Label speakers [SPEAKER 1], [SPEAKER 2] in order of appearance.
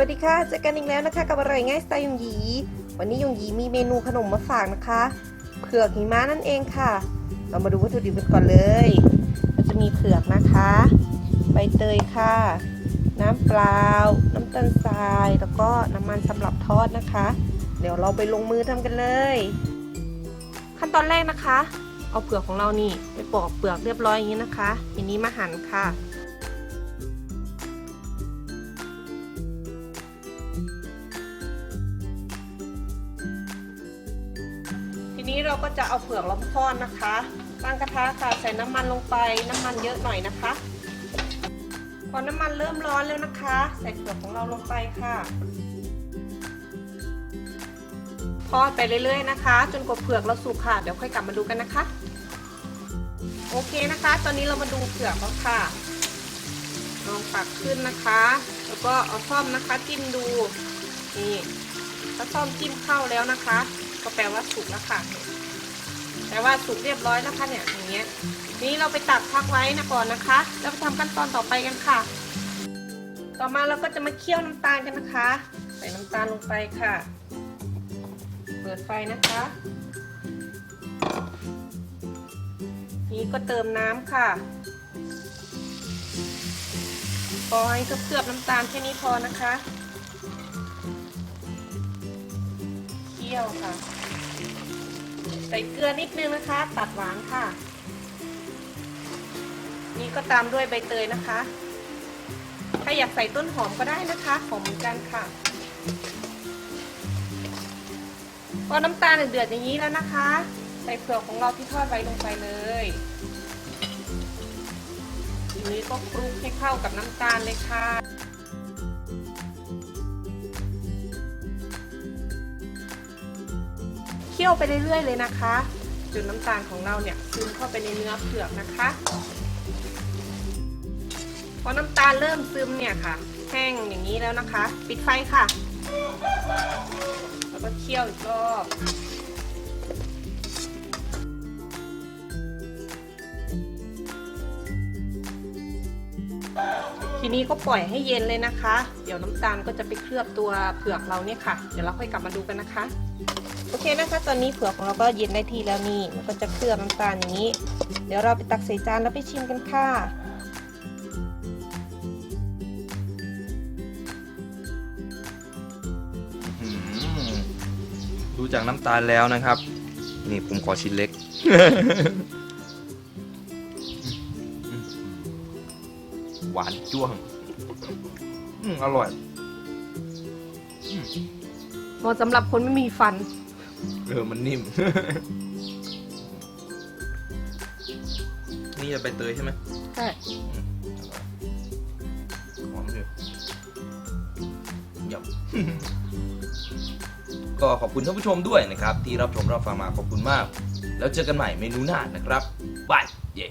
[SPEAKER 1] วัสดีค่ะ เจอกันอีกแล้วนะคะ กับอร่อยง่ายสไตล์ยงหยี วันนี้ยงหยีมีเมนูขนมมาฝากนะคะเผือกหิมะนั่นเองค่ะ เรามาดูวัตถุดิบกันก่อนเลยมันจะมีเผือกนะคะ ใบเตยค่ะ น้ำเปล่า น้ำตาลทราย แล้วก็น้ำมันสำหรับทอดนะคะ เดี๋ยวเราไปลงมือทำกันเลย ขั้นตอนแรกนะคะ เอาเผือกของเรานี่ไปปอกเปลือกเรียบร้อยอย่างนี้นะคะทีนี้มาหั่นค่ะ นี้เราก็จะเอาเผือกลงทอดนะคะตั้งกระทะค่ะใส่น้ำมันลงไปน้ำมันเยอะหน่อยนะคะ พอน้ำมันเริ่มร้อนแล้วนะคะ ใส่เผือกของเราลงไปค่ะทอดไปเรื่อยๆนะคะ จนกว่าเผือกเราสุกค่ะ เดี๋ยวค่อยกลับมาดูกันนะคะ โอเคนะคะ ตอนนี้เรามาดูเผือกแล้วค่ะลองตักขึ้นนะคะ แล้วก็เอาซ่อมนะคะจิ้มดูนี่ถ้าซ่อมจิ้มเข้าแล้วนะคะ ก็แปลว่าสุกแล้วค่ะแปลว่าสุกเรียบร้อยแล้วค่ะเนี่ยอย่างเงี้ยนี้เราไปตักพักไว้นะก่อนนะคะ แล้วไปทำขั้นตอนต่อไปกันค่ะ ต่อมาเราก็จะมาเคี่ยวน้ำตาลกันนะคะ ใส่น้ำตาลลงไปค่ะ เปิดไฟนะคะ นี้ก็เติมน้ำค่ะปล่อยเคลือบน้ำตาลแค่นี้พอนะคะี่ยวค่ะ ใส่เกลือนิดนึงนะคะ ตัดหวานค่ะ นี่ก็ตามด้วยใบเตยนะคะ ถ้าอยากใส่ต้นหอมก็ได้นะคะ หอมเหมือนกันค่ะพอน้ำตาลเดือดอย่างนี้แล้วนะคะ ใส่เผือกของเราที่ทอดไว้ลงไปเลยทีนี้ก็คลุกให้เข้ากับน้ำตาลเลยค่ะ คี่ยวไปเรื่อยๆเลยนะคะ จนน้ำตาลของเราเนี่ยซึมเข้าไปในเนื้อเผือกนะคะพอน้ำตาลเริ่มซึมเนี่ยค่ะ แห้งอย่างนี้แล้วนะคะ ปิดไฟค่ะ แล้วก็เคี่ยวอีกรอบทีนี้ก็ปล่อยให้เย็นเลยนะคะ เดี๋ยวน้ำตาลก็จะไปเคลือบตัวเผือกเราเนี่ยค่ะ เดี๋ยวเราค่อยกลับมาดูกันนะคะ โอเคนะคะ ตอนนี้เผือกของเราก็เย็นได้ที่แล้วนี่ มันก็จะเคลือบน้ำตาลอย่างนี้ เดี๋ยวเราไปตักใส่จานแล้วไปชิมกันค่ะ
[SPEAKER 2] อืมดูจากน้ำตาลแล้วนะครับ นี่ผมขอชิ้นเล็ก หวานจ้วงอืมอร่อย
[SPEAKER 1] เหมาะสำหรับคนไม่มีฟัน
[SPEAKER 2] เออมันนิ่ม นี่จะไปเตยใช่ไหม
[SPEAKER 1] ใช่
[SPEAKER 2] หอมอยู่เยี่ยมก็ขอบคุณท่านผู้ชมด้วยนะครับ ที่รับชมรับฟังมาขอบคุณมาก แล้วเจอกันใหม่เมนูหน้านะครับบายเย้